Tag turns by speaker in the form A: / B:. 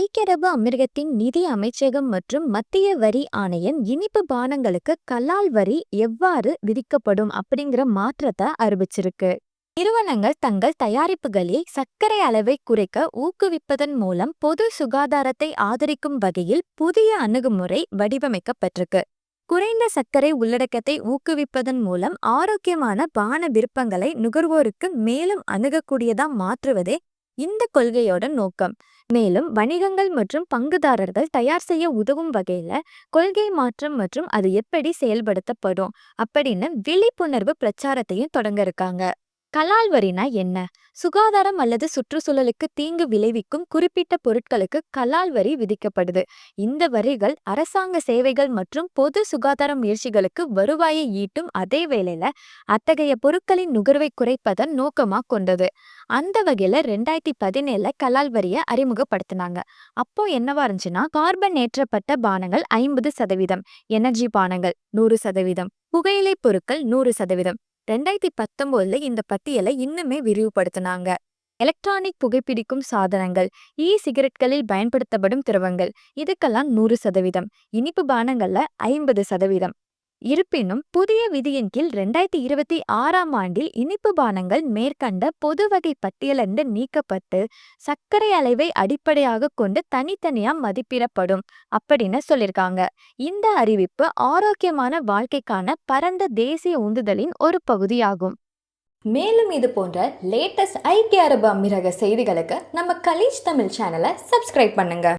A: ஐக்கிய அரபு அமிர்கத்தின் நிதி அமைச்சகம் மற்றும் மத்திய வரி ஆணையம் இனிப்பு பானங்களுக்கு கலால் வரி எவ்வாறு விதிக்கப்படும் அப்படிங்கிற மாற்றத்தை அறிவிச்சிருக்கு. நிறுவனங்கள் தங்கள் தயாரிப்புகளில் சர்க்கரை அளவை குறைக்க ஊக்குவிப்பதன் மூலம் பொது சுகாதாரத்தை ஆதரிக்கும் வகையில் புதிய அணுகுமுறை வடிவமைக்கப்பட்டிருக்கு. குறைந்த சர்க்கரை உள்ளடக்கத்தை ஊக்குவிப்பதன் மூலம் ஆரோக்கியமான பான விருப்பங்களை நுகர்வோருக்கு மேலும் அணுகக்கூடியதா மாற்றுவதே இந்த கொள்கையோட நோக்கம். மேலும் வணிகங்கள் மற்றும் பங்குதாரர்கள் தயார் செய்ய உதவும் வகையில கொள்கை மாற்றம் மற்றும் அது எப்படி செயல்படுத்தப்படும் அப்படின்னு விழிப்புணர்வு பிரச்சாரத்தையும் தொடங்க இருக்காங்க. கலால் வரினா என்ன? சுகாதாரம் அல்லது சுற்றுச்சூழலுக்கு தீங்கு விளைவிக்கும் குறிப்பிட்ட பொருட்களுக்கு கலால் வரி விதிக்கப்படுது. இந்த வரிகள் அரசாங்க சேவைகள் மற்றும் பொது சுகாதார முயற்சிகளுக்கு வருவாயை ஈட்டும் அதே வேளையில அத்தகைய பொருட்களின் நுகர்வை குறைப்பதன் நோக்கமா கொண்டது. அந்த வகையில ரெண்டாயிரத்தி பதினேழுல கலால் வரியை அறிமுகப்படுத்தினாங்க. அப்போ என்னவா இருந்துச்சுன்னா கார்பன் ஏற்றப்பட்ட பானங்கள் ஐம்பது சதவீதம் எனர்ஜி பானங்கள் நூறு சதவீதம் புகையிலை பொருட்கள் நூறு சதவீதம் ரெண்டாயிரத்தி பத்தொன்பதுல இந்த பட்டியலை இன்னுமே விரிவுபடுத்தினாங்க. எலக்ட்ரானிக் புகைப்பிடிக்கும் சாதனங்கள் இ சிகரெட்களில் பயன்படுத்தப்படும் திரவங்கள் இதுக்கெல்லாம் நூறு சதவீதம் இனிப்பு பானங்கள்ல ஐம்பது சதவீதம். இருப்பினும் புதிய விதியின் கீழ் ரெண்டாயிரத்தி இருபத்தி ஆறாம் ஆண்டில் இனிப்பு பானங்கள் மேற்கண்ட பொது வகை பட்டியலிருந்து நீக்கப்பட்டு சர்க்கரை அளவை அடிப்படையாக கொண்டு தனித்தனியா மதிப்பிடப்படும் அப்படின்னு சொல்லியிருக்காங்க. இந்த அறிவிப்பு ஆரோக்கியமான வாழ்க்கைக்கான பரந்த தேசிய உந்துதலின் ஒரு பகுதியாகும். மேலும் இது போன்ற லேட்டஸ்ட் ஐக்கிய அரபு அமீரக செய்திகளுக்கு நம்ம கலீஜ் தமிழ் சேனலை சப்ஸ்கிரைப் பண்ணுங்க.